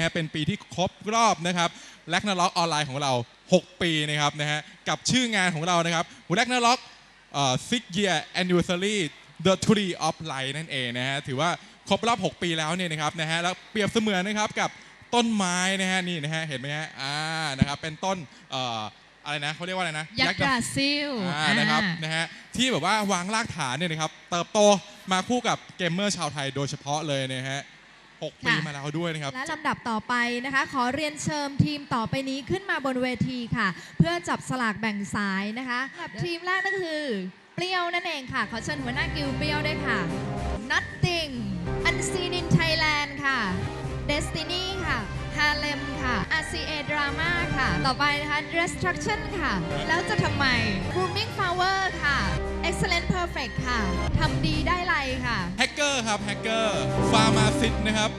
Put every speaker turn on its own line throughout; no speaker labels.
เนี่ยนะฮะเป็นปีที่ครบรอบนะครับแลกนาล็อกออนไลน์ของเรา 6 ปีนะครับนะฮะกับชื่องานของเรานะครับแลกนาล็อก six year anniversary the tree of life นั่นเองนะฮะถือว่าครบรอบ 6 ปีแล้วเนี่ยนะครับนะฮะแล้วเปรียบเสมือนนะครับกับต้นไม้นะฮะนี่นะฮะเห็นไหมฮะอ่านะครับเป็นต้นเอ่ออะไรนะเขาเรียกว่าอะไรนะ
ยักษ์กาซิล
อ่านะครับ
อ่า
นะฮะที่แบบว่าวางรากฐานเนี่ยนะครับเติบโตมาคู่กับเกมเมอร์ชาวไทยโดยเฉพาะเลยนะฮะ หกปีมาแล้วด้วยนะครับ
และลำดับต่อไปนะคะ ขอเรียนเชิญทีมต่อไปนี้ขึ้นมาบนเวทีค่ะ เพื่อจับสลากแบ่งสายนะคะกับทีมแรกนั่นก็คือ เปรี้ยวนั่นเองค่ะ ขอเชิญหัวหน้ากิลเปรี้ยวด้วยค่ะ Nothing Unseen in Thailand ค่ะ Destiny ค่ะ Harlem ค่ะ RCA Drama ค่ะ ต่อไปนะคะ Destruction ค่ะ แล้วจะทำไม Blooming Flower ค่ะ Excellent Perfect ค่ะ ทำดีได้ไรค่ะ
แฮกเกอร์ครับ แฮกเกอร์ฟาร์มาซิตนะครับ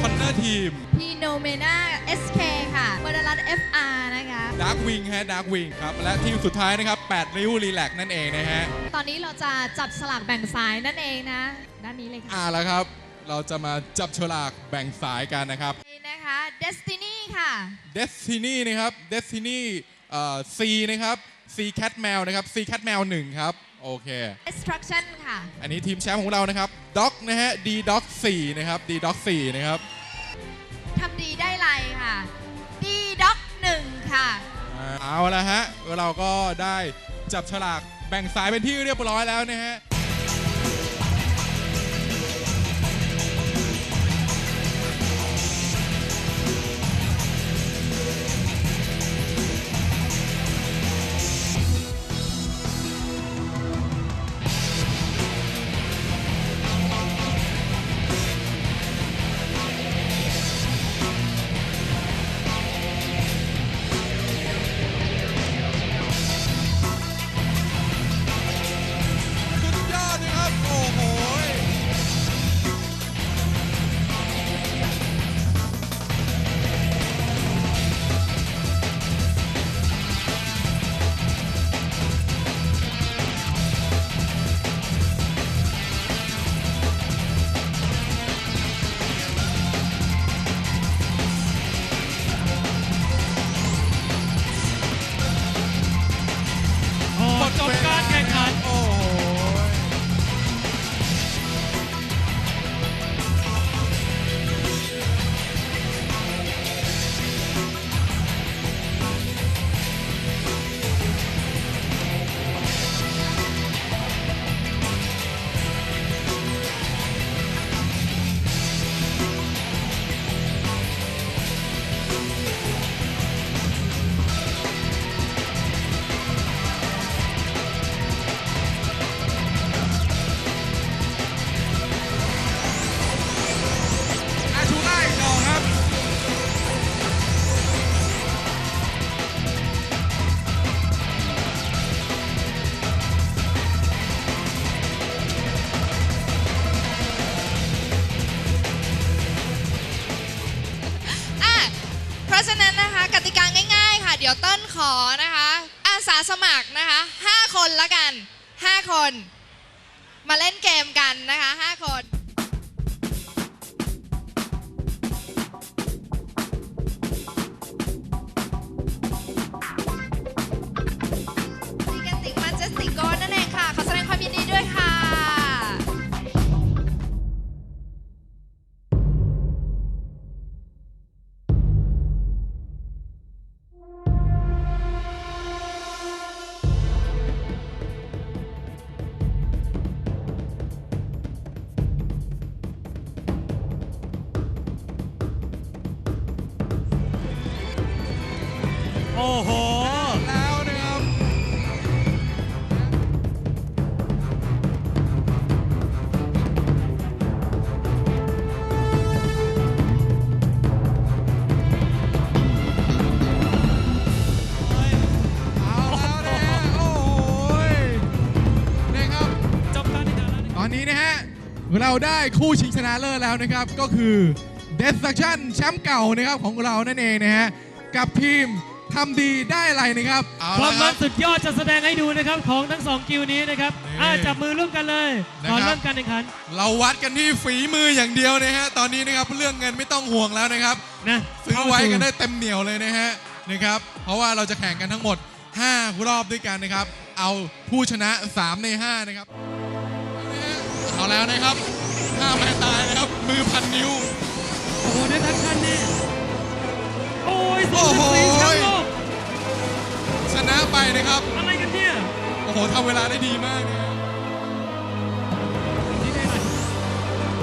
คอนเนอร์ทีม
p n o m e n a SK ค่ะบรรัต FR นะคะ
ดาร์กวิงฮะ ดาร์กวิงครับ และทีมสุดท้ายนะครับ8ริ้วรีแลกนั่นเองนะฮะ
ตอนนี้เราจะจับสลากแบ่งสายนั่นเองนะ ด้านนี้เลยค่ะ
อ่าแล้วครับ เราจะมาจับฉลากแบ่งสายกันนะครับ
นี่นะคะ Destiny ค่ะ
Destiny นะครับ Destiny เอ่อ C นะครับ C Cat Mail นะครับ C Cat Mail 1ครับ โอเค
Destruction ค่ะ
อันนี้ทีมแชมป์ของเรานะครับ Doc นะฮะ D Doc 4นะครับ D Doc 4นะครับ
ทำดีได้ไรค่ะ D Doc 1ค่ะ
อ่าเอาละฮะเราก็ได้จับฉลากแบ่งสายเป็นที่เรียบร้อยแล้วนะฮะ
ข
อ
นะคะอาสาสมัครนะคะ5คนละกัน 5 คน มาเล่นเกมกันนะคะ 5 คนซีกัน โอ้
โห
แล้วนะครับเอาแล้วนะฮะโอ้ยนะครับ
จบการแข่งขันแล้วนะครับ
ตอนนี้นะฮะ เราได้คู่ชิงชนะเลิศแล้วนะครับ ก็คือ Destruction แชมป์เก่านะครับของเรานั่นเองนะฮะ กับทีม ททำดีได้อะไรนะครับเอา
ความ
ละค
มั
รั
น
บ
สุดยอดจะแสดงให้ดูนะครับของทั้งสองกิวนี้นะครับ
นี่
อ่าจับมือร่วมกันเลย
นะครับ
ก่อนเริ่มการแข่งขัน
เราวัดกันที่ฝีมืออย่างเดียวนะฮะตอนนี้นะครับเรื่องเงินไม่ต้องห่วงแล้วนะครับ
นะ
ซื้อไว้
เข้าสู่
กันได้เต็มเหนียวเลยนะฮะนะครับเพราะว่าเราจะแข่งกันทั้งหมด 5 รอบด้วยกันนะครับ เอาผู้ชนะ 3 ใน 5 นะครับเอาแล้วนะครับห้ามแม่ตายนะครับมือพันนิ้ว
โอ้โหด้วยทักชัน นะ
ไปนะครับ
อะไรกันเนี่ย
โอ้โหทำเวลาได้ดีมากนะฮะ
ที่ได้หน่อย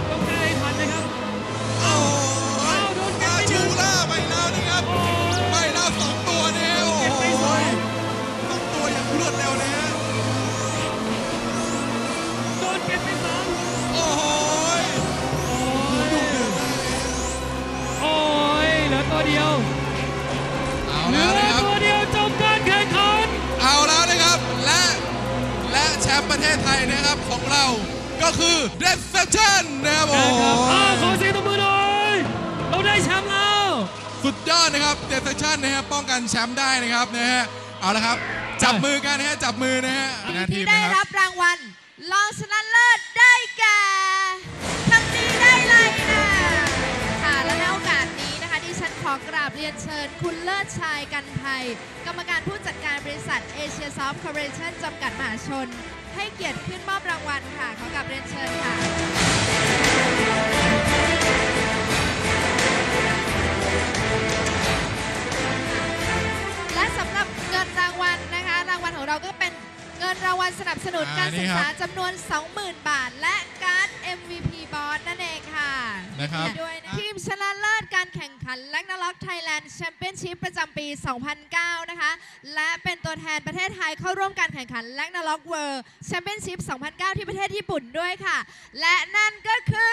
ต้องแก้ให้ทันนะครับ
โอ้
อ้าวยโดนเก็บ
มา
ไปห
ชู
นึ่ง
ล่าไปแล้วนะครับ
โอ้ย
ไปแล้วสองตัวนะฮะโอ้
เก็บไปส
โห
อง
สองตัวอย่างรวดเร็วนะฮะ ทศไทยนะครับของเราก็คือ d e c e p t i o n นะครับโอ้
นะ
โห
ครับอ้าวขอเสียงตบมือหน่อยเราได้แชมป์แล้ว
สุดยอดนะครับ d e c e p t i o n นะครับป้องกันแชมป์ได้นะครับนะฮะเอาละครับ จับมือกันนะฮะจับมือนะฮะหน้าที
ที่
ม
ได้
นะค
รั
รับบ
รางวัลรองชนะเลิศได้แก่ทำดีได้เลยนะค่ะและในโอกาสนี้นะคะดิฉันขอกราบเรียนเชิญ คุณเลิศชายกันไทย กรรมการผู้จัดการบริษัทเอเชียซอฟต์คอร์ปอเรชั่นจำกัดมหาชน ให้เกียรติขึ้นมอบรางวัลค่ะ ขอกราบเรียนเชิญค่ะและสำหรับเงินรางวัลนะคะ รางวัลของเราก็เป็นเงินรางวัลสนับสนุนการศึกษาจำนวน 20,000 บาท และการ์ด MVP บอสนั่นเองค่ะ
นะครับ
ด้วยนะทีมชนะเลิศการแข่งขันแลกนาล็อกไทยแลนด์แชมเปี้ยนชิพประจำปี 2009 นะคะ และเป็นตัวแทนประเทศไทยเข้าร่วมการแข่งขันแลกนาล็อกเวิร์แชมเปี้ยนชิพ 2009 ที่ประเทศญี่ปุ่นด้วยค่ะ และนั่นก็คือ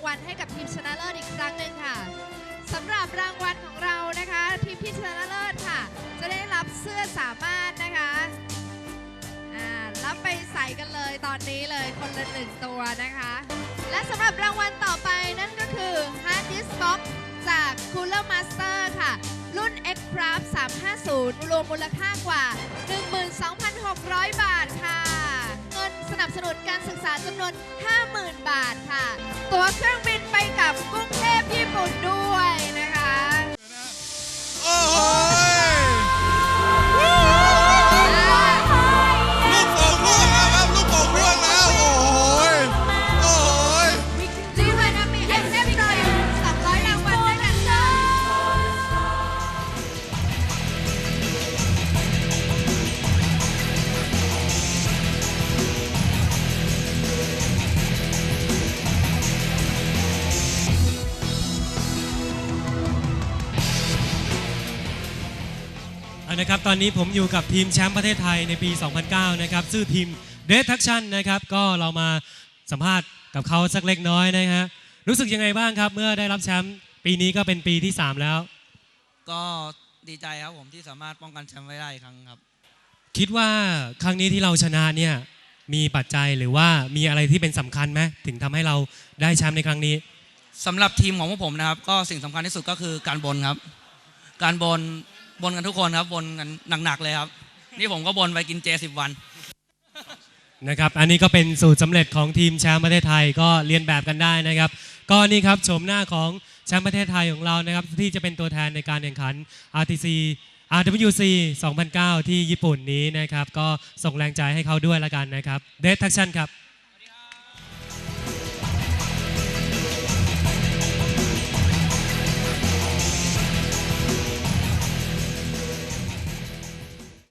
างวัลให้กับทีมชนะเลิศอีกครั้งหนึ่งค่ะสำหรับรางวัลของเรานะคะทีมที่ชนะเลิศค่ะ จะได้รับเสื้อสามารถนะคะอ่ารับไปใส่กันเลยตอนนี้เลยคนละหนึ่งตัวนะคะ และสำหรับรางวัลต่อไปนั่นก็คือ Hard Disk Box จาก Cooler Master ค่ะ รุ่น X Craft 350 รวมมูลค่ากว่า 12,600 บาทค่ะ จำนวน 50,000 บาทค่ะ ตั๋วเครื่องบินไปกับกรุงเทพญี่ปุ่นด้วยนะคะ
ตอนนี้ผมอยู่กับทีมแชมป์ประเทศไทยในปี 2009 นะครับชื่อทีม d e t a c t i o n นะครับก็เรามาสัมภาษณ์กับเขาสักเล็กน้อยนะฮะรู้สึกยังไงบ้างครับ เมื่อได้รับแชมป์ปีนี้ก็เป็นปีที่ 3 แล้ว
ก็ดีใจครับผมที่สามารถป้องกันแชมป์ไว้ได้อีกครั้งครับ
คิดว่าครั้งนี้ที่เราชนะเนี่ยมีปัจจัยหรือว่ามีอะไรที่เป็นสำคัญไหมถึงทำให้เราได้แชมป์ในครั้งนี้
สำหรับทีมของพวกผมนะครับ ก็สิ่งสำคัญที่สุดก็คือการบนครับ การบน บนกันทุกคนครับบนกันหนักๆเลยครับ นี่ผมก็บนไปกินเจสิบวัน
นะครับอันนี้ก็เป็นสูตรสำเร็จของทีมแชมป์ประเทศไทยก็เรียนแบบกันได้นะครับ ก็นี่ครับโฉมหน้าของแชมป์ประเทศไทยของเรานะครับ ที่จะเป็นตัวแทนในการแข่งขัน RTC RWC 2009 ที่ญี่ปุ่นนี้นะครับ ก็ส่งแรงใจให้เขาด้วยละกันนะครับเดททักชั่นครับ